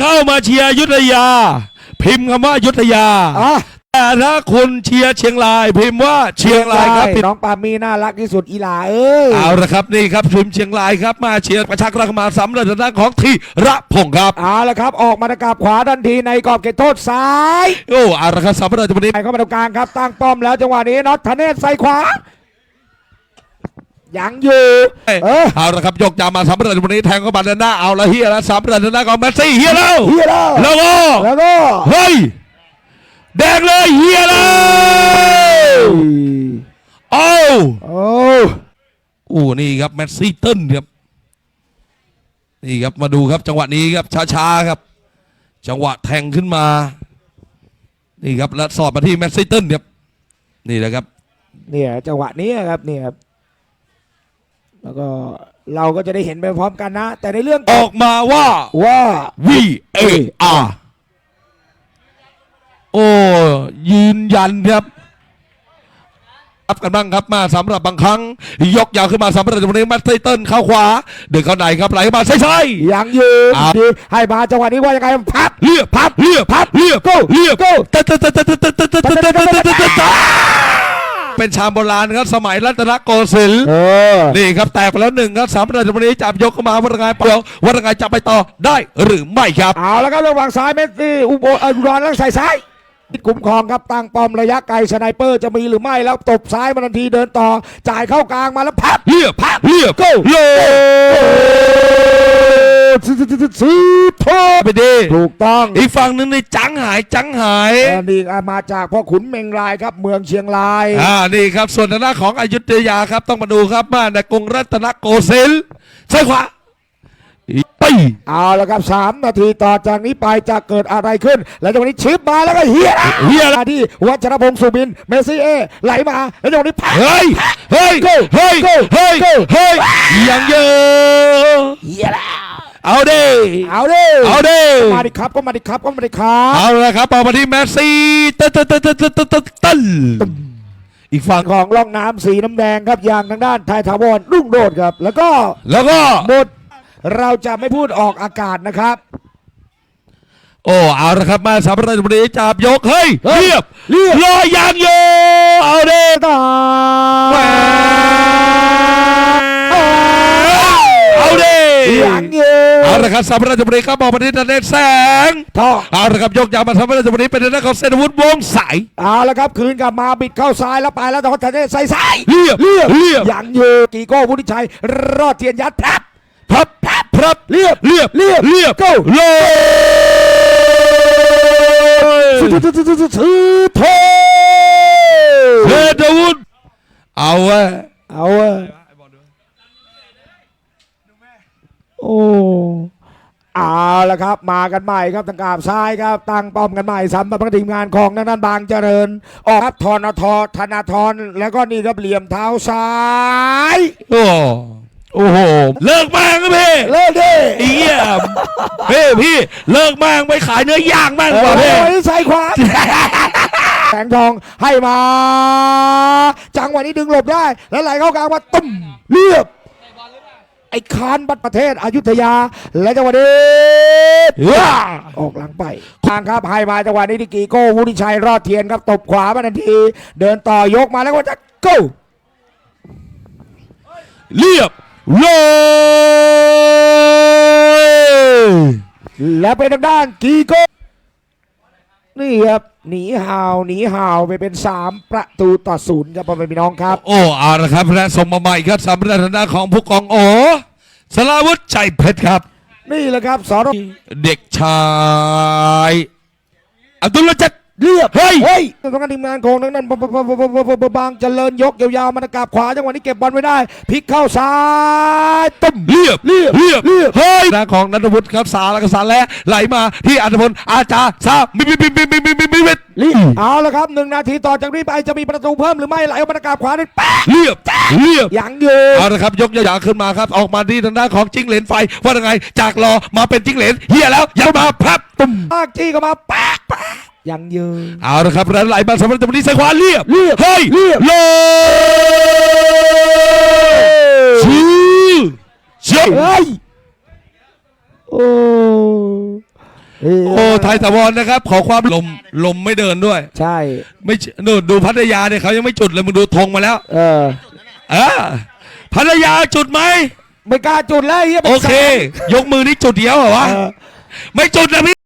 เข้ามาเชียร์อยุทธยา พิมพ์คำว่าอยุทธยา อะแต่ถ้าคุณเชียร์เชียงราย พิมพ์ว่าเชียงรายครับผิดน้องปามีน่ารักที่สุดอีหลาเอ้ยเอาละครับนี่ครับพิมพ์เชียงรายครับมาเชียร์ประชากรมาสำหรับทางด้านของทีระพงศ์ครับ เอาละครับ ออกมาตะกราบขวาทันทีในกรอบเขตโทษซ้ายโอ้เอาละครับสำหรับวันนี้ ไปเข้ามาตรงกลางครับตั้งป้อมแล้วจังหวะนี้น็อตธเนศใส่ขวา ยังอยู่เออเอาละครับยกยามาสำหรับวันนี้แทงเข้ามาด้านหน้าเอาละเฮียแล้วสำหรับทางด้านของแมสซี่เฮียแล้วเฮียแล้วแล้วก็แล้วก็เฮ้ยแดงเลยเฮียแล้วโอ้โอ้โอ้นี่ครับแมสซี่เติ้ลครับนี่ครับมาดูครับจังหวะนี้ครับช้าๆครับ จังหวะแทงขึ้นมานี่ครับแล้วสอดมาที่แมสซี่เติ้ลครับนี่แหละครับเนี่ยจังหวะนี้ครับเนี่ยครับ แล้วก็เราก็จะได้เห็นไปพร้อมกันนะ แต่ในเรื่องออกมาว่า ว่า V A R โอ้ยืนยันครับรับกันบ้างครับมาสำหรับบางครั้ง ยกยาวขึ้นมาสำหรับวันนี้แมสซี่เติ้ลเข้าขวา เดินเข้าในครับไหลมาใช่ใช่ยังยืนครับดีให้มาจังหวะนี้ว่ายังไงพับเรียบพับเรียบพับเรียบ Go เรียบ Go ตะตะตะตะตะตะตะตะตะตะตะตะตะ เป็นชามโบราณครับสมัยรัตนโกสินทร์เออนี่ครับแตกไปแล้วหนึ่งครับสำหรับวันนี้จับยกเข้ามาวัดงานเปล่าวัดงานจะไปต่อได้หรือไม่ครับ เอาแล้วครับระหว่างซ้ายเมสซี่อุโบเอ่ออุดรแล้วใส่ซ้ายกลุ่มครองครับตั้งป้อมระยะไกลสไนเปอร์จะมีหรือไม่แล้วตบซ้ายมาทันทีเดินต่อ จ่ายเข้ากลางมาแล้วพับเรียบเรียบ Go โล ซื้อซื้อซื้อซื้อโทษไปดีถูกต้องอีกฝั่งหนึงในจังหายจังหายอันนี้มาจากพ่อขุนเมงรายครับ เมืองเชียงรายอ่านี่ครับ ส่วนทางด้านของอยุธยาครับ ต้องมาดูครับมานในกรุงรัตนโกสินทร์ใช่ขวาไปเอาละครับสามนาทีต่อจากนี้ไปจะเกิดอะไรขึ้น แล้วจังหวะนี้ชิปมาแล้วก็เฮียนะเฮียที่วัชรพงศ์สุบิน เมซี่เอ ไหลมา แล้วจังหวะนี้พับเฮ้ย เฮ้ย เฮ้ย เฮ้ย เฮ้ย ยังเยอะเฮียล้ว เอาเด้เอาเด้เอาเด้มาดิครับก็มาดิครับก็มาดิครับเอาละครับเอามาที่แมสซี่ตันตันตันตันตันตันตันอีกฝั่งของร่องน้ำสีน้ำแดงครับอย่างทางด้านไทยถาวรรุ่งโรดครับ แล้วก็แล้วก็หมดเราจะไม่พูดออกอากาศนะครับ โอ้เอาละครับมาสามประตูนี้จับยกเฮ้ยเรียบเรียบลอยยางโยเอาเด้ต่อ ละครับสำหรับวันนี้ครับบอกมาที่นันเดชแสงท่อเอาละครับยกยาวมาสำหรับวันนี้เป็นนักของเซนวุฒิวงศ์ใสเอาละครับคืนกลับมาบิดเข้าซ้ายแล้วไปแล้วแต่ว่าทันทีใส่ซ้ายเรียบเรียบเรียบยังอยู่กีโก้วุฒิชัยรอดเทียนยัดแพรบพับพับพับเรียบเรียบเรียบเรียบ Go โลซื้อซื้อซื้อซื้อซื้อโทเซนวุฒิเอาเว้ยเอาเว้ย โอ้เอาละครับ มากันใหม่ครับทางกราบซ้ายครับ ตั้งป้อมกันใหม่สำหรับทีมงานของนันนันบางเจริญ ออกครับทอนทธนาธรแล้วก็นี่ครับเหลี่ยมเท้าซ้าย โอ้โอ้โห เลิกแม่งนะพี่เลิกดิไอ้เหี้ยพี่พี่เลิกแม่งไปขายเนื้อย่างแม่งกว่าพี่โอ้ยใส่ขวาแสงทองให้มา จังหวะนี้ดึงหลบได้ แล้วไหลเข้ากลางมาตุ้มเรียบ ไอ้คานบัตรประเทศอยุธยา และจังหวะนี้ว้าออกหลังไปทางครับให้มาจังหวะนี้ที่กีโก้วุฒิชัยรอดเทียนครับตบขวามาทันที เดินต่อยกมาแล้วก็จะ go เรียบโลยและเป็นทางด้านกีโก้ นี่ครับหนีห่าวหนีห่าวไปเป็นสามประตูต่อศูนย์ครับพ่อแม่พี่น้องครับ โอ้เอาละครับและส่งมาใหม่ครับสำหรับทางด้านของผู้กองโอสลาวุฒิใจเพชรครับ นี่แหละครับสรเด็กชาย อับดุลละจัด เรียบเฮ้ยเฮ้ยทางการทีมงานของทางนั้นบางเจริญยกยาวๆมันกราบขวาจังหวะนี้เก็บบอลไม่ได้พลิกเข้าซ้ายตุ้มเรียบเรียบเรียบเรียบเฮ้ยนะของนัทวุฒิครับสาแล้วก็สาและไหลมาที่อัตพลอาจารย์ซามิมิมิมิมิมิมิมิมิรีบเอาละครับหนึ่งนาทีต่อจากนี้ไปจะมีประตูเพิ่มหรือไม่ไหลออกมากราบขวาได้แป๊ะเรียบเรียบยังอยู่เอาละครับยกยาวๆขึ้นมาครับออกมาที่ทางด้านของจิ้งเหลนไฟว่ายังไงจากรอมาเป็นจิ้งเหลนเฮียแล้วยังมาพับตุ้มมากจี้เข้ามาแป๊ะแป๊ะ ยังอยู่เอาละครับแล้วไหลมาสำหรับจังหวะนี้ใส่ขวาเรียบเรียบเฮ้ยเรียบโลชื่อเจ้าเฮ้ยโอ้โอ้ไทยสวรนะครับ ขอความลมลมไม่เดินด้วย ใช่ ไม่เชนู่นดูพัทยาเนี่ยเขายังไม่จุดเลยมึงดูธงมาแล้ว เออเออพัทยาจุดไหมไม่กล้าจุดแล้วไอ้เฮียโอเค ยกมือนี่จุดเดียวเหรอวะเออไม่จุดนะพี่